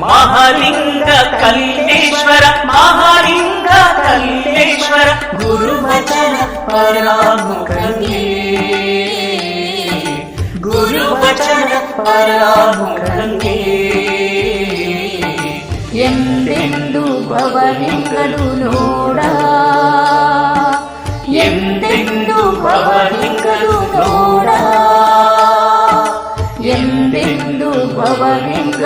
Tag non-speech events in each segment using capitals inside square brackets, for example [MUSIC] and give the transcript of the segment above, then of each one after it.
మహాలింగ కల్లేశ్వర మహాలింగ కల్లేశ్వర గురువచన పరాముఖే గురువచన పరాముఖే ఎందు భవలింగలు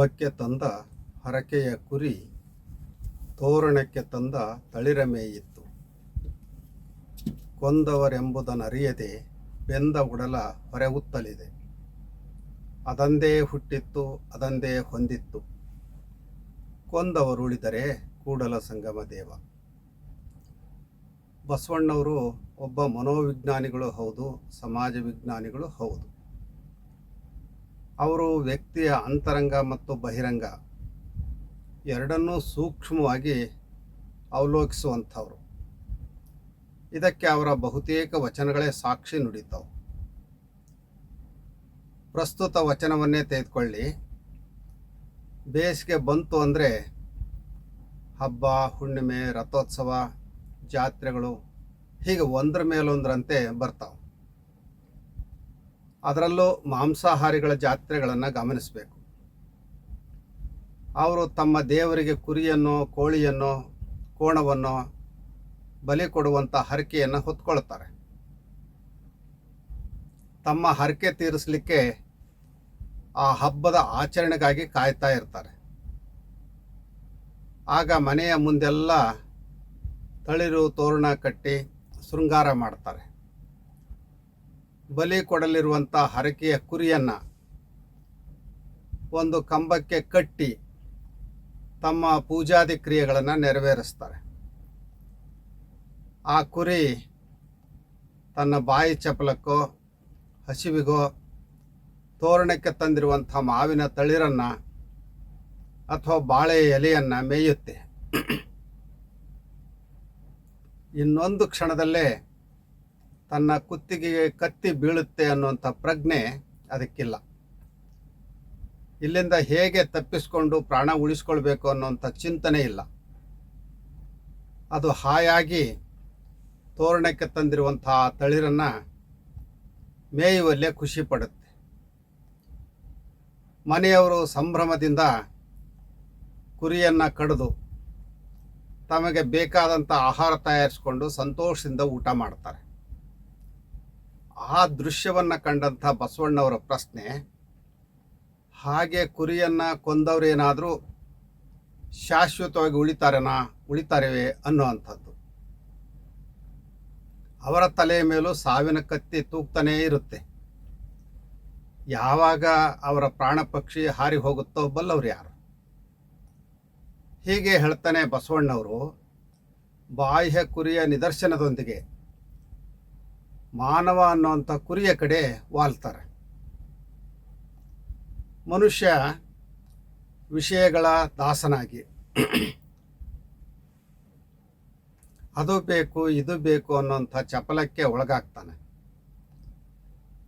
ಹಬ್ಬಕ್ಕೆ ತಂದ ಹರಕೆಯ ಕುರಿ ತೋರಣಕ್ಕೆ ತಂದ ತಳಿರಮೇಯಿತ್ತು ಮೇಯಿತ್ತು ಬೆಂದ ಉಡಲ ಹೊರೆವುತ್ತಲಿದೆ ಅದಂದೇ ಹುಟ್ಟಿತ್ತು, ಅದಂದೇ ಹೊಂದಿತ್ತು. ಕೊಂದವರುಳಿದರೆ ಕೂಡಲ ಸಂಗಮ ದೇವ. ಬಸವಣ್ಣವರು ಒಬ್ಬ ಮನೋವಿಜ್ಞಾನಿಗಳು ಹೌದು, ಸಮಾಜ ವಿಜ್ಞಾನಿಗಳು ಹೌದು. ಅವರು ವ್ಯಕ್ತಿಯ ಅಂತರಂಗ ಮತ್ತು ಬಹಿರಂಗ ಎರಡನ್ನೂ ಸೂಕ್ಷ್ಮವಾಗಿ ಅವಲೋಕಿಸುವಂಥವ್ರು. ಇದಕ್ಕೆ ಅವರ ಬಹುತೇಕ ವಚನಗಳೇ ಸಾಕ್ಷಿ ನುಡಿತಾವು. ಪ್ರಸ್ತುತ ವಚನವನ್ನೇ ತೆಗೆದುಕೊಳ್ಳಿ. ಬೇಸಿಗೆ ಬಂತು ಅಂದರೆ ಹಬ್ಬ, ಹುಣ್ಣಿಮೆ, ರಥೋತ್ಸವ, ಜಾತ್ರೆಗಳು ಹೀಗೆ ಒಂದರ ಮೇಲೊಂದರಂತೆ ಬರ್ತಾವೆ. ಅದರಲ್ಲೂ ಮಾಂಸಾಹಾರಿಗಳ ಜಾತ್ರೆಗಳನ್ನು ಗಮನಿಸಬೇಕು. ಅವರು ತಮ್ಮ ದೇವರಿಗೆ ಕುರಿಯನ್ನು, ಕೋಳಿಯನ್ನು, ಕೋಣವನ್ನು ಬಲಿ ಕೊಡುವಂಥ ಹರಕೆಯನ್ನು ಹೊತ್ಕೊಳ್ತಾರೆ. ತಮ್ಮ ಹರಕೆ ತೀರಿಸಲಿಕ್ಕೆ ಆ ಹಬ್ಬದ ಆಚರಣೆಗಾಗಿ ಕಾಯ್ತಾ ಇರ್ತಾರೆ. ಆಗ ಮನೆಯ ಮುಂದೆಲ್ಲ ತಳಿರು, ತೋರಣ ಕಟ್ಟಿ ಶೃಂಗಾರ ಮಾಡ್ತಾರೆ. ಬಲಿ ಕೊಡಲಿರುವಂಥ ಹರಕೆಯ ಕುರಿಯನ್ನು ಒಂದು ಕಂಬಕ್ಕೆ ಕಟ್ಟಿ ತಮ್ಮ ಪೂಜಾದಿ ಕ್ರಿಯೆಗಳನ್ನು ನೆರವೇರಿಸ್ತಾರೆ. ಆ ಕುರಿ ತನ್ನ ಬಾಯಿ ಚಪಲಕ್ಕೋ, ಹಸಿವಿಗೋ, ತೋರಣಕ್ಕೆ ತಂದಿರುವಂಥ ಮಾವಿನ ತಳಿರನ್ನು ಅಥವಾ ಬಾಳೆ ಎಲೆಯನ್ನು ಮೇಯುತ್ತೆ. ಇನ್ನೊಂದು ಕ್ಷಣದಲ್ಲೇ ತನ್ನ ಕುತ್ತಿಗೆಗೆ ಕತ್ತಿ ಬೀಳುತ್ತೆ ಅನ್ನುವಂಥ ಪ್ರಜ್ಞೆ ಅದಕ್ಕಿಲ್ಲ. ಇಲ್ಲಿಂದ ಹೇಗೆ ತಪ್ಪಿಸ್ಕೊಂಡು ಪ್ರಾಣ ಉಳಿಸ್ಕೊಳ್ಬೇಕು ಅನ್ನುವಂಥ ಚಿಂತನೆ ಇಲ್ಲ. ಅದು ಹಾಯಾಗಿ ತೋರಣಕ್ಕೆ ತಂದಿರುವಂಥ ತಳಿರನ್ನು ಮೇಯುವಲ್ಲೇ ಖುಷಿ ಪಡುತ್ತೆ. ಮನೆಯವರು ಸಂಭ್ರಮದಿಂದ ಕುರಿಯನ್ನು ಕಡಿದು ತಮಗೆ ಬೇಕಾದಂಥ ಆಹಾರ ತಯಾರಿಸಿಕೊಂಡು ಸಂತೋಷದಿಂದ ಊಟ ಮಾಡ್ತಾರೆ. ಆ ದೃಶ್ಯವನ್ನು ಕಂಡಂಥ ಬಸವಣ್ಣವರ ಪ್ರಶ್ನೆ, ಹಾಗೆ ಕುರಿಯನ್ನು ಕೊಂದವರೇನಾದರೂ ಶಾಶ್ವತವಾಗಿ ಉಳಿತಾರೆನಾ, ಉಳಿತಾರೆವೇ ಅನ್ನುವಂಥದ್ದು. ಅವರ ತಲೆಯ ಮೇಲೂ ಸಾವಿನ ಕತ್ತಿ ತೂಗ್ತಾನೇ ಇರುತ್ತೆ. ಯಾವಾಗ ಅವರ ಪ್ರಾಣ ಪಕ್ಷಿ ಹಾರಿ ಹೋಗುತ್ತೋ ಬಲ್ಲವ್ರು ಯಾರು? ಹೀಗೆ ಹೇಳ್ತಾನೆ ಬಸವಣ್ಣವರು, ಬಾಹ್ಯ ಕುರಿಯ ನಿದರ್ಶನದೊಂದಿಗೆ ಮಾನವ ಅನ್ನೋಂಥ ಕುರಿಯ ಕಡೆ ವಾಲ್ತಾರೆ. ಮನುಷ್ಯ ವಿಷಯಗಳ ದಾಸನಾಗಿ. ಅದು ಬೇಕು, ಇದು ಬೇಕು ಅನ್ನೋಂಥ ಚಪಲಕ್ಕೆ ಒಳಗಾಗ್ತಾನೆ.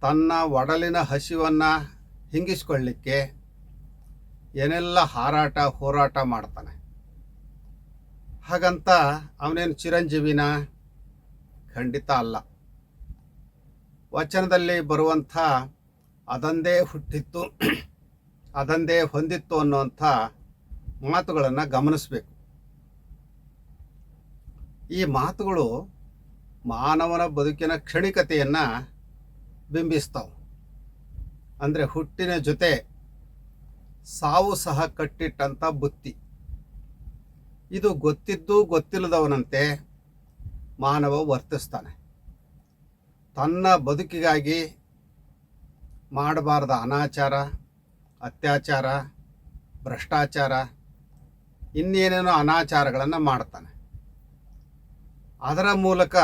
ತನ್ನ ಒಡಲಿನ ಹಸಿವನ್ನು ಹಿಂಗಿಸ್ಕೊಳ್ಳಿಕ್ಕೆ ಏನೆಲ್ಲ ಹಾರಾಟ, ಹೋರಾಟ ಮಾಡ್ತಾನೆ. ಹಾಗಂತ ಅವನೇನು ಚಿರಂಜೀವಿನ? ಖಂಡಿತ ಅಲ್ಲ. ವಚನದಲ್ಲಿ ಬರುವಂಥ ಅದಂದೇ ಹುಟ್ಟಿತ್ತು, ಅದಂದೇ ಹೊಂದಿತ್ತು ಅನ್ನುವಂಥ ಮಾತುಗಳನ್ನು ಗಮನಿಸಬೇಕು. ಈ ಮಾತುಗಳು ಮಾನವನ ಬದುಕಿನ ಕ್ಷಣಿಕತೆಯನ್ನು ಬಿಂಬಿಸ್ತಾವೆ. ಅಂದರೆ ಹುಟ್ಟಿನ ಜೊತೆ ಸಾವು ಸಹ ಕಟ್ಟಿಟ್ಟಂಥ ಬುತ್ತಿ. ಇದು ಗೊತ್ತಿದ್ದು ಗೊತ್ತಿಲ್ಲದವನಂತೆ ಮಾನವ ವರ್ತಿಸ್ತಾನೆ. ತನ್ನ ಬದುಕಿಗಾಗಿ ಮಾಡಬಾರ್ದ ಅನಾಚಾರ, ಅತ್ಯಾಚಾರ, ಭ್ರಷ್ಟಾಚಾರ, ಇನ್ನೇನೇನೋ ಅನಾಚಾರಗಳನ್ನು ಮಾಡ್ತಾನೆ. ಅದರ ಮೂಲಕ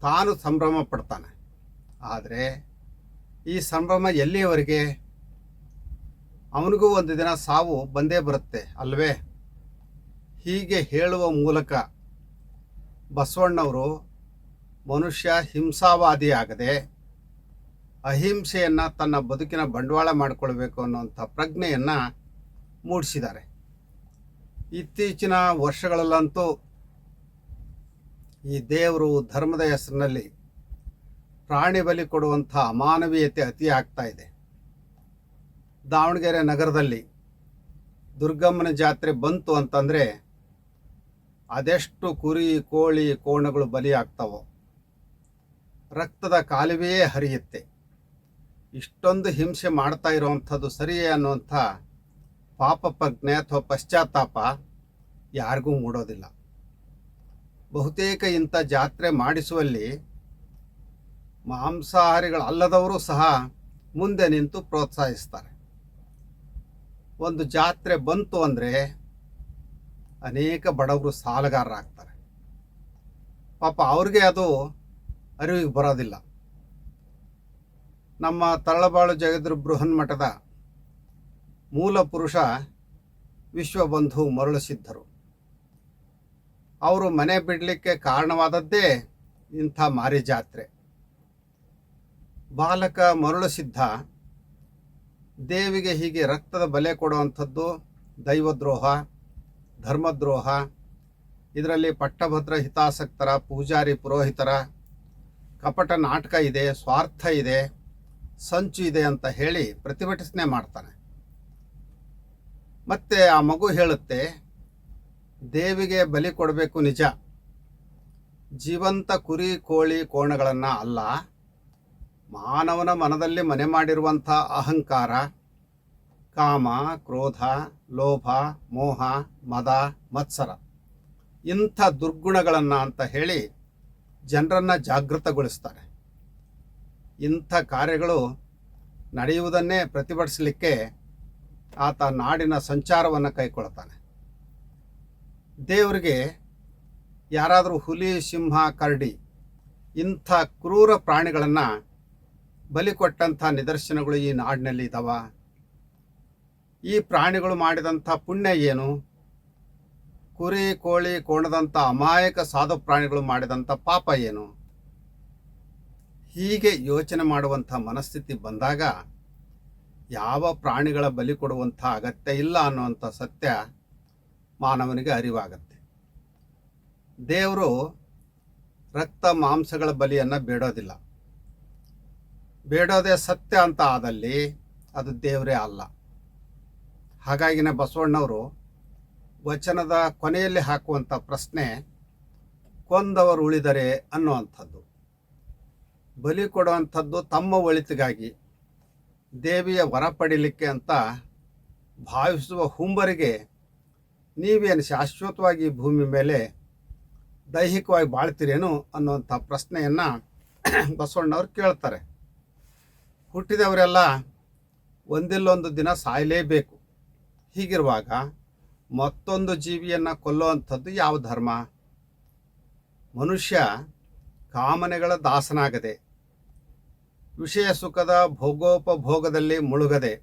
ತಾನು ಸಂಭ್ರಮ ಪಡ್ತಾನೆ. ಆದರೆ ಈ ಸಂಭ್ರಮ ಎಲ್ಲಿಯವರೆಗೆ? ಅವನಿಗೂ ಒಂದು ದಿನ ಸಾವು ಬಂದೇ ಬರುತ್ತೆ ಅಲ್ವೇ? ಹೀಗೆ ಹೇಳುವ ಮೂಲಕ ಬಸವಣ್ಣವರು ಮನುಷ್ಯ ಹಿಂಸಾವಾದಿಯಾಗದೆ ಅಹಿಂಸೆಯನ್ನು ತನ್ನ ಬದುಕಿನ ಬಂಡವಾಳ ಮಾಡಿಕೊಳ್ಬೇಕು ಅನ್ನುವಂಥ ಪ್ರಜ್ಞೆಯನ್ನು ಮೂಡಿಸಿದ್ದಾರೆ. ಇತ್ತೀಚಿನ ವರ್ಷಗಳಲ್ಲಂತೂ ಈ ದೇವರು ಧರ್ಮದ ಹೆಸರಿನಲ್ಲಿ ಪ್ರಾಣಿ ಬಲಿ ಕೊಡುವಂಥ ಅಮಾನವೀಯತೆ ಅತಿ ಆಗ್ತಾ ಇದೆ. ದಾವಣಗೆರೆ ನಗರದಲ್ಲಿ ದುರ್ಗಮ್ಮನ ಜಾತ್ರೆ ಬಂತು ಅಂತಂದರೆ ಅದೆಷ್ಟು ಕುರಿ, ಕೋಳಿ, ಕೋಣಗಳು ಬಲಿಯಾಗ್ತಾವೋ ರಕ್ತದ ಕಾಲುವೆಯೇ ಹರಿಯುತ್ತೆ. ಇಷ್ಟೊಂದು ಹಿಂಸೆ ಮಾಡ್ತಾ ಇರೋವಂಥದ್ದು ಸರಿಯೇ ಅನ್ನುವಂಥ ಪಾಪ ಪ್ರಜ್ಞೆ ಅಥವಾ ಪಶ್ಚಾತ್ತಾಪ ಯಾರಿಗೂ ಮೂಡೋದಿಲ್ಲ. ಬಹುತೇಕ ಇಂಥ ಜಾತ್ರೆ ಮಾಡಿಸುವಲ್ಲಿ ಮಾಂಸಾಹಾರಿಗಳಲ್ಲದವರು ಸಹ ಮುಂದೆ ನಿಂತು ಪ್ರೋತ್ಸಾಹಿಸ್ತಾರೆ. ಒಂದು ಜಾತ್ರೆ ಬಂತು ಅಂದರೆ ಅನೇಕ ಬಡವರು ಸಾಲಗಾರರಾಗ್ತಾರೆ. ಪಾಪ ಅವ್ರಿಗೆ ಅದು ಅರಿವಿಗೆ ಬರೋದಿಲ್ಲ. ನಮ್ಮ ತರಳಬಾಳು ಜಗದ್ರ ಬೃಹನ್ ಮಠದ ಮೂಲ ಪುರುಷ ವಿಶ್ವಬಂಧು ಮರಳುಸಿದ್ದರು. ಅವರು ಮನೆ ಬಿಡಲಿಕ್ಕೆ ಕಾರಣವಾದದ್ದೇ ಇಂಥ ಮಾರಿ ಜಾತ್ರೆ ಬಾಲಕ ಮರಳುಸಿದ್ಧ ದೇವಿಗೆ ಹೀಗೆ ರಕ್ತದ ಬಲೆ ಕೊಡುವಂಥದ್ದು ದೈವದ್ರೋಹ, ಧರ್ಮದ್ರೋಹ, ಇದರಲ್ಲಿ ಪಟ್ಟಭದ್ರ ಹಿತಾಸಕ್ತರ, ಪೂಜಾರಿ ಪುರೋಹಿತರ ಕಪಟ ನಾಟಕ ಇದೆ, ಸ್ವಾರ್ಥ ಇದೆ, ಸಂಚು ಇದೆ ಅಂತ ಹೇಳಿ ಪ್ರತಿಭಟನೆ ಮಾಡ್ತಾನೆ. ಮತ್ತೆ ಆ ಮಗು ಹೇಳುತ್ತೆ, ದೇವಿಗೆ ಬಲಿ ಕೊಡಬೇಕು ನಿಜ. ಜೀವಂತ ಕುರಿ, ಕೋಳಿ, ಕೋಣಗಳನ್ನು ಅಲ್ಲ, ಮಾನವನ ಮನದಲ್ಲಿ ಮನೆ ಮಾಡಿರುವಂಥ ಅಹಂಕಾರ, ಕಾಮ, ಕ್ರೋಧ, ಲೋಭ, ಮೋಹ, ಮದ, ಮತ್ಸರ ಇಂಥ ದುರ್ಗುಣಗಳನ್ನು ಅಂತ ಹೇಳಿ ಜನರನ್ನು ಜಾಗೃತಗೊಳಿಸ್ತಾರೆ. ಇಂಥ ಕಾರ್ಯಗಳು ನಡೆಯುವುದನ್ನೇ ಪ್ರತಿಭಟಿಸಲಿಕ್ಕೆ ಆತ ನಾಡಿನ ಸಂಚಾರವನ್ನು ಕೈಕೊಳ್ತಾನೆ ದೇವರಿಗೆ ಯಾರಾದರೂ ಹುಲಿ, ಸಿಂಹ, ಕರಡಿ ಇಂಥ ಕ್ರೂರ ಪ್ರಾಣಿಗಳನ್ನು ಬಲಿ ಕೊಟ್ಟಂಥ ನಿದರ್ಶನಗಳು ಈ ನಾಡಿನಲ್ಲಿ ಇದ್ದಾವ ಈ ಪ್ರಾಣಿಗಳು ಮಾಡಿದಂಥ ಪುಣ್ಯ ಏನು? ಕುರಿ, ಕೋಳಿ ಕೋಣದಂಥ ಅಮಾಯಕ ಸಾಧು ಪ್ರಾಣಿಗಳು ಮಾಡಿದಂಥ ಪಾಪ ಏನು? ಹೀಗೆ ಯೋಚನೆ ಮಾಡುವಂಥ ಮನಸ್ಥಿತಿ ಬಂದಾಗ ಯಾವ ಪ್ರಾಣಿಗಳ ಬಲಿ ಕೊಡುವಂಥ ಅಗತ್ಯ ಇಲ್ಲ ಅನ್ನುವಂಥ ಸತ್ಯ ಮಾನವನಿಗೆ ಅರಿವಾಗತ್ತೆ. ದೇವರು ರಕ್ತ ಮಾಂಸಗಳ ಬಲಿಯನ್ನು ಬೇಡೋದಿಲ್ಲ. ಬೇಡೋದೇ ಸತ್ಯ ಅಂತ ಆದಲ್ಲಿ ಅದು ದೇವರೇ ಅಲ್ಲ. ಹಾಗಾಗಿನೇ ಬಸವಣ್ಣವರು ವಚನದ ಕೊನೆಯಲ್ಲಿ ಹಾಕುವಂಥ ಪ್ರಶ್ನೆ, ಕೊಂದವರು ಉಳಿದರೆ ಅನ್ನುವಂಥದ್ದು. ಬಲಿ ಕೊಡುವಂಥದ್ದು ತಮ್ಮ ಒಳಿತಿಗಾಗಿ, ದೇವಿಯ ವರ ಪಡೀಲಿಕ್ಕೆ ಅಂತ ಭಾವಿಸುವ ಹುಂಬರಿಗೆ ನೀವೇನು ಶಾಶ್ವತವಾಗಿ ಭೂಮಿ ಮೇಲೆ ದೈಹಿಕವಾಗಿ ಬಾಳ್ತೀರೇನು ಅನ್ನುವಂಥ ಪ್ರಶ್ನೆಯನ್ನು [CLEARS THROAT] ಬಸವಣ್ಣವ್ರು ಕೇಳ್ತಾರೆ. ಹುಟ್ಟಿದವರೆಲ್ಲ ಒಂದಿಲ್ಲೊಂದು ದಿನ ಸಾಯಲೇಬೇಕು. ಹೀಗಿರುವಾಗ ಮತ್ತೊಂದು ಜೀವಿಯನ್ನು ಕೊಲ್ಲುವಂಥದ್ದು ಯಾವ ಧರ್ಮ? ಮನುಷ್ಯ ಕಾಮನೆಗಳ ದಾಸನಾಗದೆ, ವಿಷಯ ಸುಖದ ಭೋಗೋಪಭೋಗದಲ್ಲಿ ಮುಳುಗದೆ,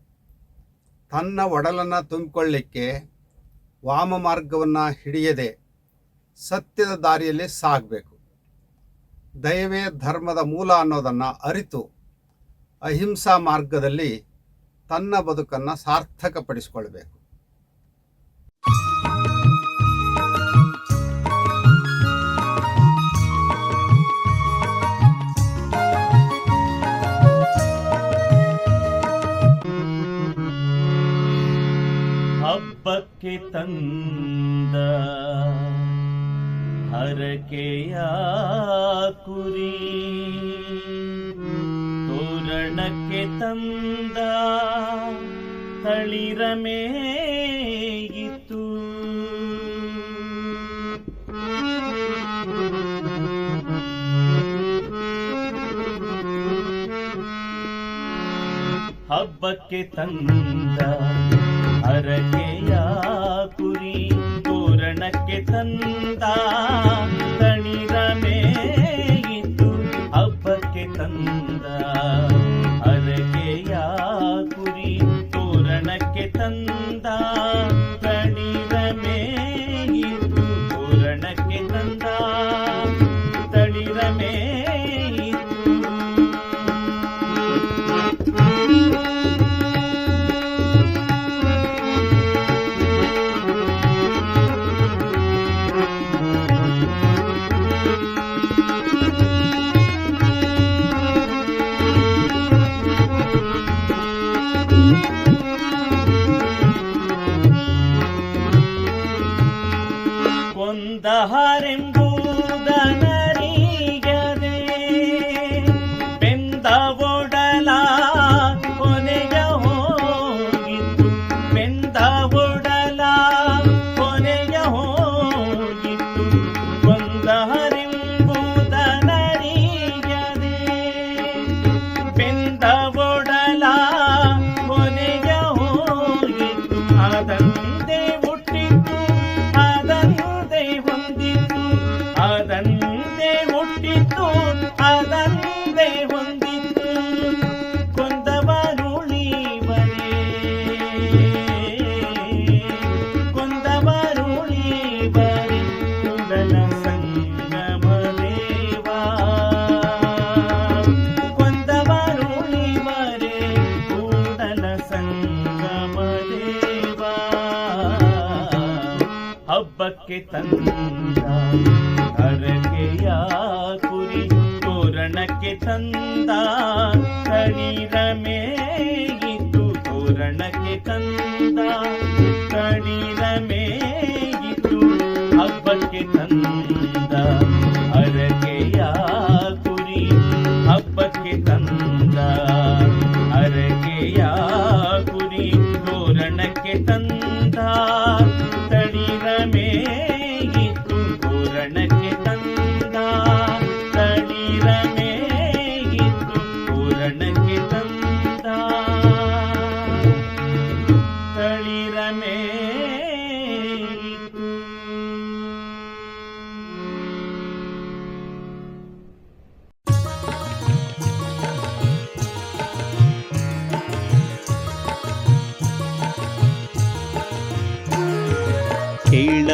ತನ್ನ ಒಡಲನ್ನು ತುಂಬಿಕೊಳ್ಳಿಕ್ಕೆ ವಾಮ ಮಾರ್ಗವನ್ನು ಹಿಡಿಯದೆ ಸತ್ಯದ ದಾರಿಯಲ್ಲಿ ಸಾಗಬೇಕು. ದಯವೇ ಧರ್ಮದ ಮೂಲ ಅನ್ನೋದನ್ನು ಅರಿತು ಅಹಿಂಸಾ ಮಾರ್ಗದಲ್ಲಿ ತನ್ನ ಬದುಕನ್ನು ಸಾರ್ಥಕಪಡಿಸಿಕೊಳ್ಬೇಕು. ಹಬ್ಬಕ್ಕೆ ತಂದ. ಹರಕೆಯ ಕುರಿ ತೋರಣಕ್ಕೆ ತಂದ. ತಳಿರಮೇಯಿತು ಹಬ್ಬಕ್ಕೆ ತಂದ. ಹರಕೆಯ ಕುರಿ ತೋರಣಕ್ಕೆ ತಂದ ತಂದ ಹರಕೆಯ ಕುರಿ ತೋರಣಕ್ಕೆ ತಂದ